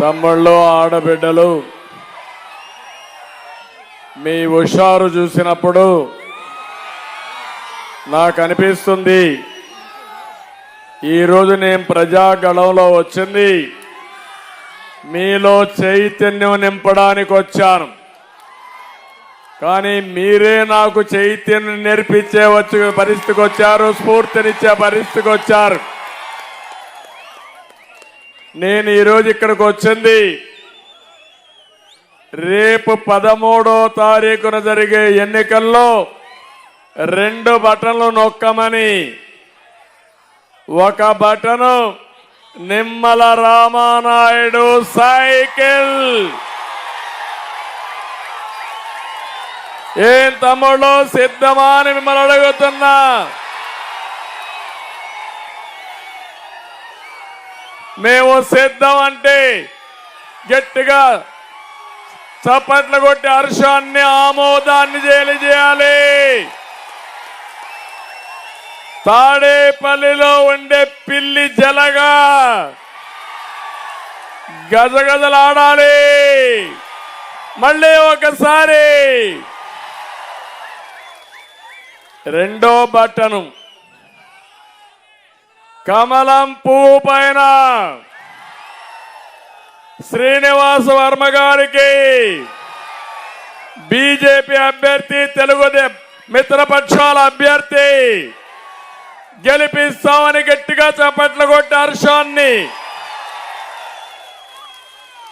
తమ్ముళ్ళు ఆడబిడ్డలు మీ హుషారు చూసినప్పుడు నాకు అనిపిస్తుంది ఈరోజు నేను ప్రజాగళంలో వచ్చింది మీలో చైతన్యం నింపడానికి వచ్చాను. కానీ మీరే నాకు చైతన్యం నేర్పించే వచ్చి పరిస్థితికి వచ్చారు స్ఫూర్తినిచ్చే పరిస్థితికి వచ్చారు. నేను ఈరోజు ఇక్కడికి వచ్చింది. రేపు పదమూడో తారీఖున జరిగే ఎన్నికల్లో రెండు బటన్లు నొక్కమని. ఒక బటను నిమ్మల రామానాయుడు సైకిల్. ఏం తమ్ముళ్ళు సిద్ధమా అని మిమ్మల్ని అడుగుతున్నా. మేము సిద్ధం అంటే గట్టిగా చప్పట్లు కొట్టి హర్షాన్ని ఆమోదాన్ని తెలియజేయాలి తాడేపల్లిలో ఉండే పిల్లి జలగా గజగజలాడాలి. మళ్ళీ ఒకసారి రెండో బట్టను కమలం పువ్వు పైన. శ్రీనివాస వర్మ గారికి బీజేపీ అభ్యర్థి తెలుగుదే మిత్రపక్షాల అభ్యర్థి గెలిపిస్తామని గట్టిగా చప్పట్లు కొట్టారు షాన్ని.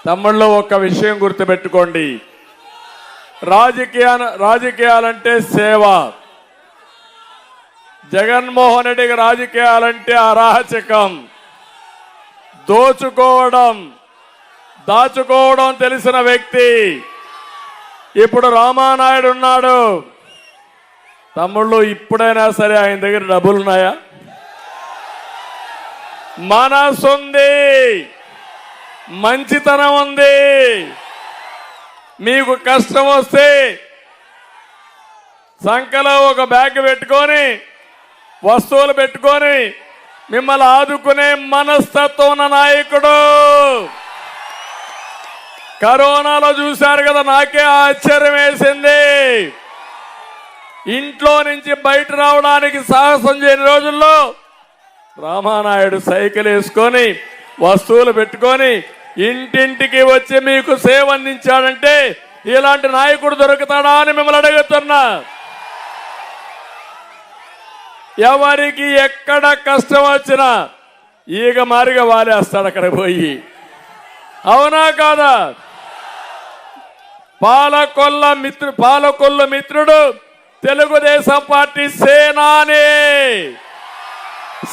తమ్ముళ్ళు ఒక విషయం గుర్తుపెట్టుకోండి. రాజకీయ రాజకీయాలంటే సేవ. జగన్మోహన్ రెడ్డికి రాజకీయాలంటే అరాచకం. దోచుకోవడం. దాచుకోవడం తెలిసిన వ్యక్తి. ఇప్పుడు రామానాయుడు ఉన్నాడు. తమ్ముళ్ళు ఇప్పుడైనా సరే ఆయన దగ్గర డబ్బులు ఉన్నాయా? మనసుంది మంచితనం ఉంది. మీకు కష్టం వస్తే సంఖలో ఒక బ్యాగ్ పెట్టుకొని వస్తువులు పెట్టుకొని మిమ్మల్ని ఆదుకునే మనస్తత్వం ఉన్న నాయకుడు. కరోనాలో చూశారు కదా నాకే ఆశ్చర్యం వేసింది. ఇంట్లో నుంచి బయట రావడానికి సాహసం చేయని రోజుల్లో రామానాయుడు సైకిల్ వేసుకొని వస్తువులు పెట్టుకొని ఇంటింటికి వచ్చి మీకు సేవ అందించాడంటే ఇలాంటి నాయకుడు దొరుకుతాడా అని మిమ్మల్ని అడుగుతున్నా. ఎవరికి ఎక్కడ కష్టం వచ్చినా ఈగ మారిగా వాలేస్తాడు అక్కడ పోయి. అవునా కాదా? పాలకొల్ల మిత్రు పాలకొల్ల మిత్రుడు తెలుగుదేశం పార్టీ సేనాని.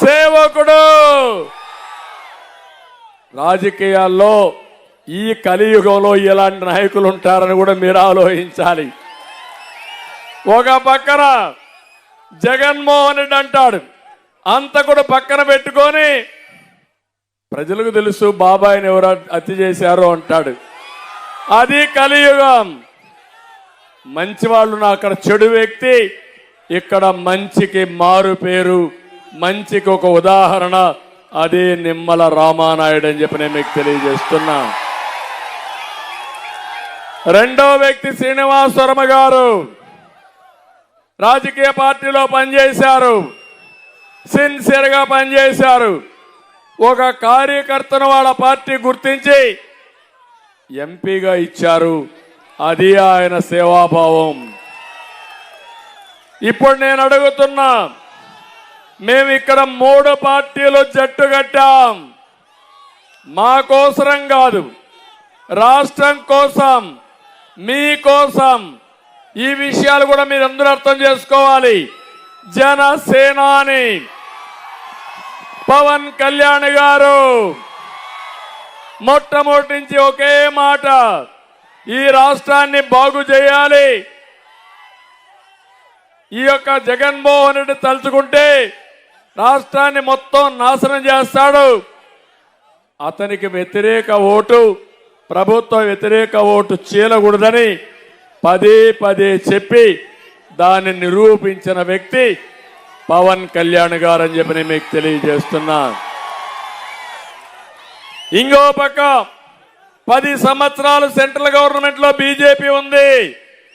సేవకుడు. రాజకీయాల్లో ఈ కలియుగంలో ఇలాంటి నాయకులు ఉంటారని కూడా మీరు ఆలోచించాలి. ఒక పక్కన జగన్మోహన్ రెడ్డి అంటాడు. అంత కూడా పక్కన పెట్టుకొని ప్రజలకు తెలుసు బాబాయిని ఎవరు హత్య చేశారో అంటాడు. అది కలియుగం. మంచి వాళ్ళు నా అక్కడ చెడు వ్యక్తి. ఇక్కడ మంచికి మారు పేరు మంచికి ఒక ఉదాహరణ. అదే నిమ్మల రామానాయుడు అని చెప్పి నేను మీకు తెలియజేస్తున్నా. రెండో వ్యక్తి శ్రీనివాసవర్మ గారు. రాజకీయ పార్టీలో పనిచేశారు. సిన్సియర్గా పనిచేశారు. ఒక కార్యకర్తను వాళ్ళ పార్టీ గుర్తించి ఎంపీగా ఇచ్చారు. అది ఆయన సేవాభావం. ఇప్పుడు నేను అడుగుతున్నా మేము ఇక్కడ మూడు పార్టీలు జట్టు కట్టాం. మా కోసరం కాదు రాష్ట్రం కోసం మీ కోసం. ఈ విషయాలు కూడా మీరు అందరూ అర్థం చేసుకోవాలి. జనసేనాని పవన్ కళ్యాణ్ గారు మొట్టమొదటి నుంచి ఒకే మాట ఈ రాష్ట్రాన్ని బాగు చేయాలి. ఈ యొక్క జగన్మోహన్ రెడ్డి తలుచుకుంటే రాష్ట్రాన్ని మొత్తం నాశనం చేస్తాడు. అతనికి వ్యతిరేక ఓటు ప్రభుత్వ వ్యతిరేక ఓటు చీలకూడదని పదే పదే చెప్పి దాన్ని నిరూపించిన వ్యక్తి పవన్ కళ్యాణ్ గారు అని చెప్పి నేను మీకు తెలియజేస్తున్నా. ఇంకో పక్క పది సంవత్సరాలు సెంట్రల్ గవర్నమెంట్లో బీజేపీ ఉంది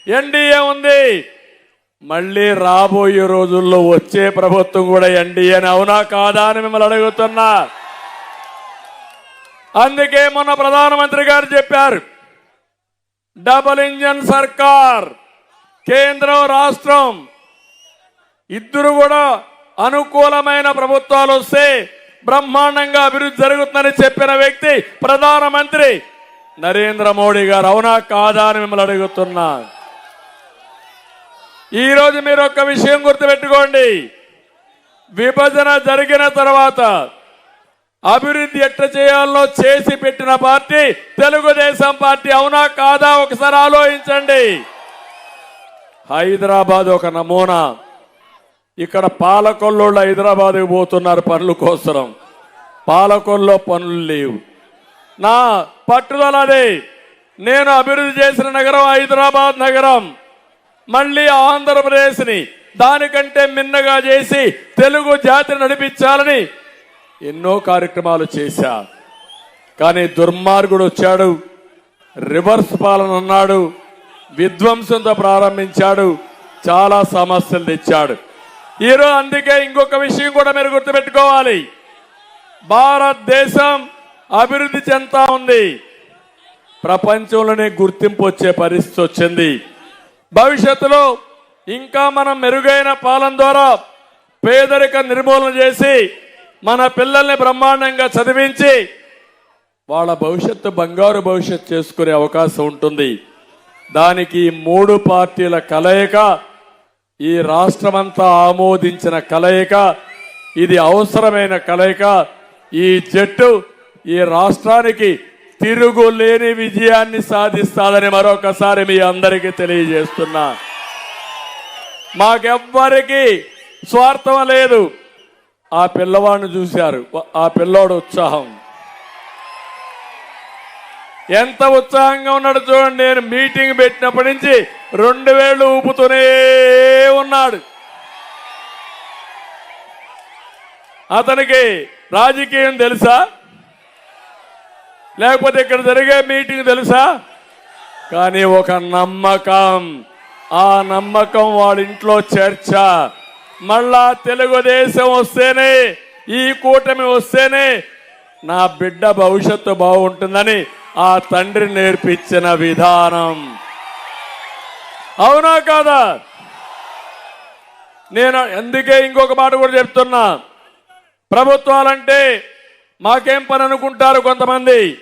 ఎన్డీఏ ఉంది. మళ్ళీ రాబోయే రోజుల్లో వచ్చే ప్రభుత్వం కూడా ఎన్డీఏని అవునా కాదా అని మిమ్మల్ని అడుగుతున్నా. అందుకే మొన్న ప్రధానమంత్రి గారు చెప్పారు డబుల్ ఇంజన్ సర్కార్ కేంద్రం రాష్ట్రం ఇద్దరు కూడా అనుకూలమైన ప్రభుత్వాలు వస్తే బ్రహ్మాండంగా అభివృద్ధి జరుగుతుందని చెప్పిన వ్యక్తి ప్రధానమంత్రి నరేంద్ర మోడీ గారు. అవునా కాదా అని మిమ్మల్ని అడుగుతున్నా. ఈరోజు మీరు ఒక విషయం గుర్తుపెట్టుకోండి. విభజన జరిగిన తర్వాత అభివృద్ధి ఎట్ట చేయాలో చేసి పెట్టిన పార్టీ తెలుగుదేశం పార్టీ అవునా కాదా ఒకసారి ఆలోచించండి. హైదరాబాద్ ఒక నమూనా. ఇక్కడ పాలకొల్లోళ్ళు హైదరాబాద్కి పోతున్నారు పనుల కోసం పాలకొల్లో పనులు లేవు. నా పట్టుదల అదే. నేను అభివృద్ధి చేసిన నగరం హైదరాబాద్ నగరం. మళ్ళీ ఆంధ్రప్రదేశ్ని దానికంటే మిన్నగా చేసి తెలుగు జాతిని నడిపించాలని ఎన్నో కార్యక్రమాలు చేశా. కానీ దుర్మార్గుడు వచ్చాడు. రివర్స్ పాలన అన్నాడు విధ్వంసంతో ప్రారంభించాడు. చాలా సమస్యలు తెచ్చాడు. ఈరోజు అందుకే ఇంకొక విషయం కూడా మీరు గుర్తుపెట్టుకోవాలి. భారతదేశం అభివృద్ధి చెందుతా ఉంది. ప్రపంచంలోనే గుర్తింపు వచ్చే పరిస్థితి వచ్చింది. భవిష్యత్తులో ఇంకా మనం మెరుగైన పాలన ద్వారా పేదరిక నిర్మూలన చేసి మన పిల్లల్ని బ్రహ్మాండంగా చదివించి వాళ్ళ భవిష్యత్తు బంగారు భవిష్యత్తు చేసుకునే అవకాశం ఉంటుంది. దానికి మూడు పార్టీల కలయిక ఈ రాష్ట్రమంతా ఆమోదించిన కలయిక ఇది అవసరమైన కలయిక. ఈ జట్టు ఈ రాష్ట్రానికి తిరుగులేని విజయాన్ని సాధిస్తాదని మరొకసారి మీ అందరికీ తెలియజేస్తున్నా. మాకెవ్వరికీ స్వార్థం లేదు. ఆ పిల్లవాడిని చూశారు. ఆ పిల్లోడు ఉత్సాహం. ఎంత ఉత్సాహంగా ఉన్నాడు చూడండి. నేను మీటింగ్ పెట్టినప్పటి నుంచి రెండు వేలు ఊపుతూనే ఉన్నాడు. అతనికి రాజకీయం తెలుసా? లేకపోతే ఇక్కడ జరిగే మీటింగ్ తెలుసా? కానీ ఒక నమ్మకం. ఆ నమ్మకం వాళ్ళ ఇంట్లో చర్చ. మళ్ళా తెలుగుదేశం వస్తేనే ఈ కూటమి వస్తేనే నా బిడ్డ భవిష్యత్తు బాగుంటుందని ఆ తండ్రి నేర్పించిన విధానం. అవునా కాదా? నేను అందుకే ఇంకొక మాట కూడా చెప్తున్నా. ప్రభుత్వాలంటే మాకేం పని అనుకుంటారు కొంతమంది?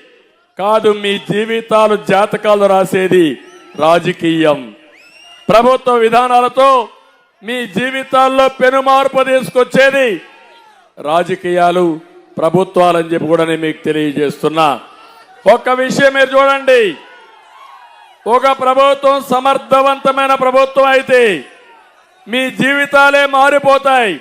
కాదు మీ జీవితాలు జాతకాలు రాసేది రాజకీయం. ప్రభుత్వ విధానాలతో మీ జీవితాల్లో పెనుమార్పు తీసుకొచ్చేది రాజకీయాలు ప్రభుత్వాలని చెప్పి కూడా నేను మీకు తెలియజేస్తున్నా. ఒక్క విషయం మీరు చూడండి. ఒక ప్రభుత్వం సమర్థవంతమైన ప్రభుత్వం అయితే మీ జీవితాలే మారిపోతాయి.